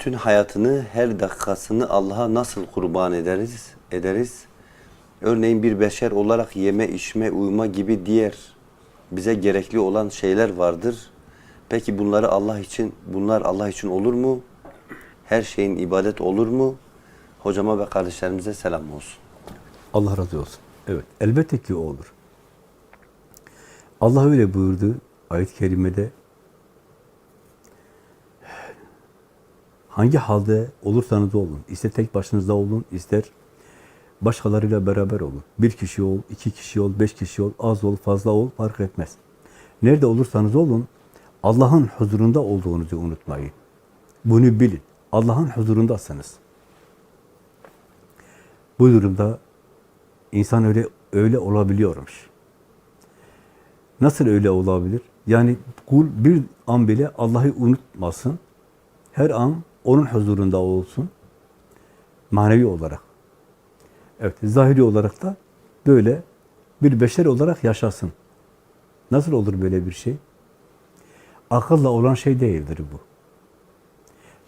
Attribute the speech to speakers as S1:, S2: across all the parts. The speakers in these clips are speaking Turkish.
S1: bütün hayatını, her dakikasını Allah'a nasıl kurban ederiz? ederiz? Örneğin bir beşer olarak yeme, içme, uyuma gibi diğer bize gerekli olan şeyler vardır. Peki bunları Allah için, bunlar Allah için olur mu? Her şeyin ibadet olur mu? Hocama ve kardeşlerimize selam olsun.
S2: Allah razı olsun. Evet, elbette ki olur. Allah öyle buyurdu ayet-i kerimede. Hangi halde olursanız olun, ister tek başınızda olun, ister başkalarıyla beraber olun. Bir kişi ol, iki kişi ol, beş kişi ol, az ol, fazla ol, fark etmez. Nerede olursanız olun, Allah'ın huzurunda olduğunuzu unutmayın. Bunu bilin. Allah'ın huzurundasınız. Bu durumda insan öyle öyle olabiliyormuş. Nasıl öyle olabilir? Yani kul bir an bile Allah'ı unutmasın. Her an onun huzurunda olsun. Manevi olarak. Evet, zahiri olarak da böyle bir beşer olarak yaşasın. Nasıl olur böyle bir şey? Akılla olan şey değildir bu.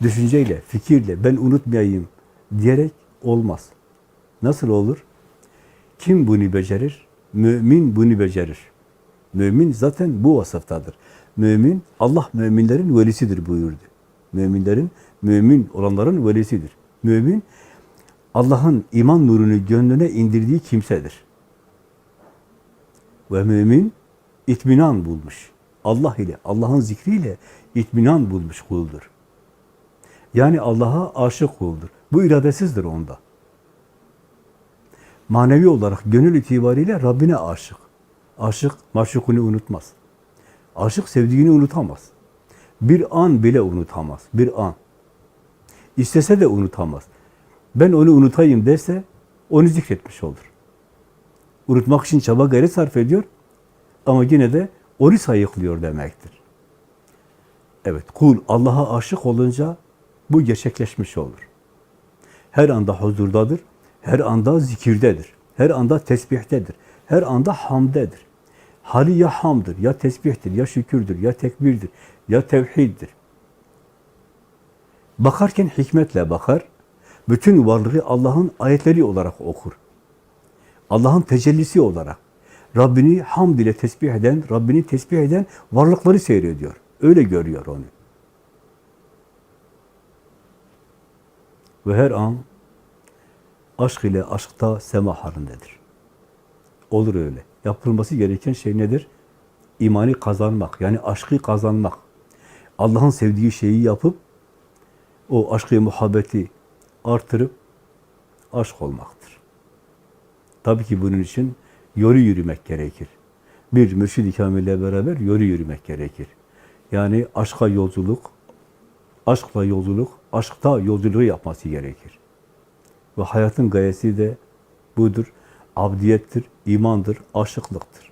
S2: Düşünceyle, fikirle ben unutmayayım diyerek olmaz. Nasıl olur? Kim bunu becerir? Mümin bunu becerir. Mümin zaten bu vasıftadır. Mümin, Allah müminlerin velisidir buyurdu. Müminlerin, mümin olanların velisidir. Mümin, Allah'ın iman nurunu gönlüne indirdiği kimsedir. Ve mümin, itminan bulmuş. Allah ile, Allah'ın zikriyle itminan bulmuş kuldur. Yani Allah'a aşık kuldur. Bu iradesizdir onda. Manevi olarak gönül itibariyle Rabbine aşık. Aşık maşukunu unutmaz. Aşık sevdiğini unutamaz. Bir an bile unutamaz. Bir an. İstese de unutamaz. Ben onu unutayım derse onu zikretmiş olur. Unutmak için çaba gayret sarf ediyor ama yine de onu sayıklıyor demektir. Evet, kul Allah'a aşık olunca bu gerçekleşmiş olur. Her anda huzurdadır, her anda zikirdedir, her anda tesbihtedir, her anda hamdedir. Hali ya hamdır, ya tesbihtir, ya şükürdür, ya tekbirdir, ya tevhiddir. Bakarken hikmetle bakar, bütün varlığı Allah'ın ayetleri olarak okur. Allah'ın tecellisi olarak. Rabbini hamd ile tesbih eden, Rabbini tesbih eden varlıkları seyrediyor. Öyle görüyor onu. Ve her an aşk ile aşkta sema halindedir. Olur öyle. Yapılması gereken şey nedir? İmanı kazanmak, yani aşkı kazanmak. Allah'ın sevdiği şeyi yapıp, o aşkı, muhabbeti artırıp, aşk olmaktır. Tabii ki bunun için yolu yürümek gerekir. Bir mürşid-i kamille beraber yolu yürümek gerekir. Yani aşka yolculuk, aşkla yolculuk, aşkta yolculuğu yapması gerekir. Ve hayatın gayesi de budur. Abdiyettir, imandır, aşıklıktır.